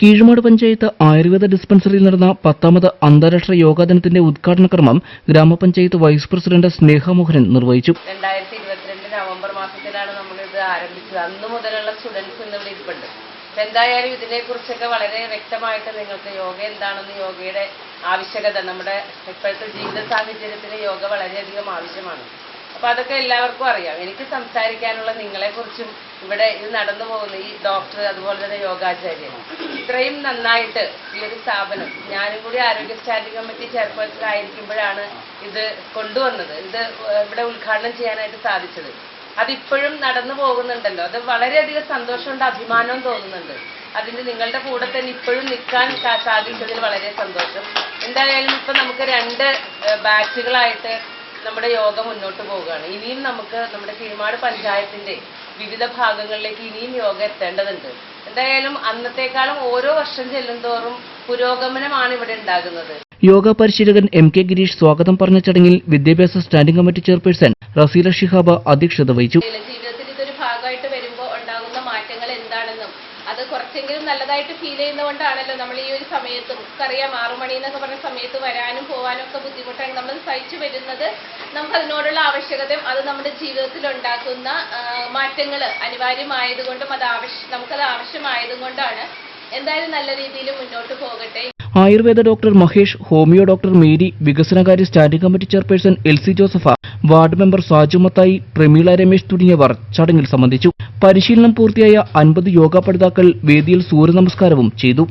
കീഴ്മാട് പഞ്ചായത്ത് ആയുർവേദ ഡിസ്പെൻസറിയിൽ നടന്ന പത്താമത് അന്താരാഷ്ട്ര യോഗാ ദിനത്തിന്റെ ഉദ്ഘാടന കർമ്മം ഗ്രാമപഞ്ചായത്ത് വൈസ് പ്രസിഡന്റ് സ്നേഹ നിർവഹിച്ചു. രണ്ടായിരത്തി ഇരുപത്തിരണ്ട് നവംബർ മാസത്തിലാണ് നമ്മൾ ഇത് ആരംഭിച്ചത്. അന്ന് മുതലുള്ള സ്റ്റുഡൻസ് ഇന്ന് ഇവിടെ ഇരിപ്പുണ്ട്. എന്തായാലും ഇതിനെക്കുറിച്ചൊക്കെ വളരെ വ്യക്തമായിട്ട് നിങ്ങൾക്ക് യോഗ എന്താണെന്ന് യോഗയുടെ ആവശ്യകത നമ്മുടെ ഇപ്പോഴത്തെ ജീവിത സാഹചര്യത്തിന് യോഗ വളരെയധികം ആവശ്യമാണ്. അപ്പൊ അതൊക്കെ എല്ലാവർക്കും അറിയാം. എനിക്ക് സംസാരിക്കാനുള്ള നിങ്ങളെ കുറിച്ചും ഇവിടെ ഇത് നടന്നു പോകുന്ന ഈ ഡോക്ടർ അതുപോലെ തന്നെ യോഗാചാര്യൻ. ഇത്രയും നന്നായിട്ട് ഈ ഒരു സ്ഥാപനം ഞാനും കൂടി ആരോഗ്യ സ്റ്റാൻഡിംഗ് കമ്മിറ്റി ചെയർപേഴ്സൺ ആയിരിക്കുമ്പോഴാണ് ഇത് കൊണ്ടുവന്നത്. ഇത് ഇവിടെ ഉദ്ഘാടനം ചെയ്യാനായിട്ട് സാധിച്ചത്. അതിപ്പോഴും നടന്നു പോകുന്നുണ്ടല്ലോ. അത് വളരെയധികം സന്തോഷമുണ്ട് അഭിമാനവും തോന്നുന്നുണ്ട്. അതിന് നിങ്ങളുടെ കൂടെ തന്നെ ഇപ്പോഴും നിൽക്കാൻ സാധിച്ചതിൽ വളരെ സന്തോഷം. എന്തായാലും ഇപ്പൊ നമുക്ക് രണ്ട് ബാച്ചുകളായിട്ട് നമ്മുടെ യോഗ മുന്നോട്ട് പോവുകയാണ്. ഇനിയും നമുക്ക് നമ്മുടെ കീഴ്മാട് പഞ്ചായത്തിന്റെ വിവിധ ഭാഗങ്ങളിലേക്ക് ഇനിയും യോഗ എത്തേണ്ടതുണ്ട്. എന്തായാലും അന്നത്തെക്കാളും ഓരോ വർഷം ചെല്ലുംതോറും പുരോഗമനമാണ് ഇവിടെ ഉണ്ടാകുന്നത്. യോഗ പരിശീലകൻ എം കെ ഗിരീഷ് സ്വാഗതം പറഞ്ഞ ചടങ്ങിൽ വിദ്യാഭ്യാസ standing committee chairperson Raseela Shihab അധ്യക്ഷത വഹിച്ചു. അത് കുറച്ചെങ്കിലും നല്ലതായിട്ട് ഫീൽ ചെയ്യുന്നതുകൊണ്ടാണല്ലോ നമ്മൾ ഈ ഒരു സമയത്ത് നമുക്കറിയാം ആറു മണി എന്നൊക്കെ പറഞ്ഞ സമയത്ത് വരാനും പോകാനും ഒക്കെ ബുദ്ധിമുട്ടാണ്. നമ്മൾ സഹിച്ചു വരുന്നത് നമുക്ക് അതിനോടുള്ള ആവശ്യകതയും അത് നമ്മുടെ ജീവിതത്തിൽ ഉണ്ടാക്കുന്ന മാറ്റങ്ങൾ അനിവാര്യമായതുകൊണ്ടും അത് ആവശ്യം നമുക്കത് ആവശ്യമായതും കൊണ്ടാണ് എന്തായാലും നല്ല രീതിയിൽ മുന്നോട്ട് പോകട്ടെ. Ayurveda doctor Mahesh homeo doctor Mary വികസനകാര്യ standing committee chairperson L C Joseph ward member Saju Mathai Prameela Ramesh തുടങ്ങിയവർ ചടങ്ങിൽ സംബന്ധിച്ചു. പരിശീലനം പൂർത്തിയായ അൻപത് യോഗ പഠിതാക്കൾ വേദിയിൽ സൂര്യ നമസ്കാരവും ചെയ്തു.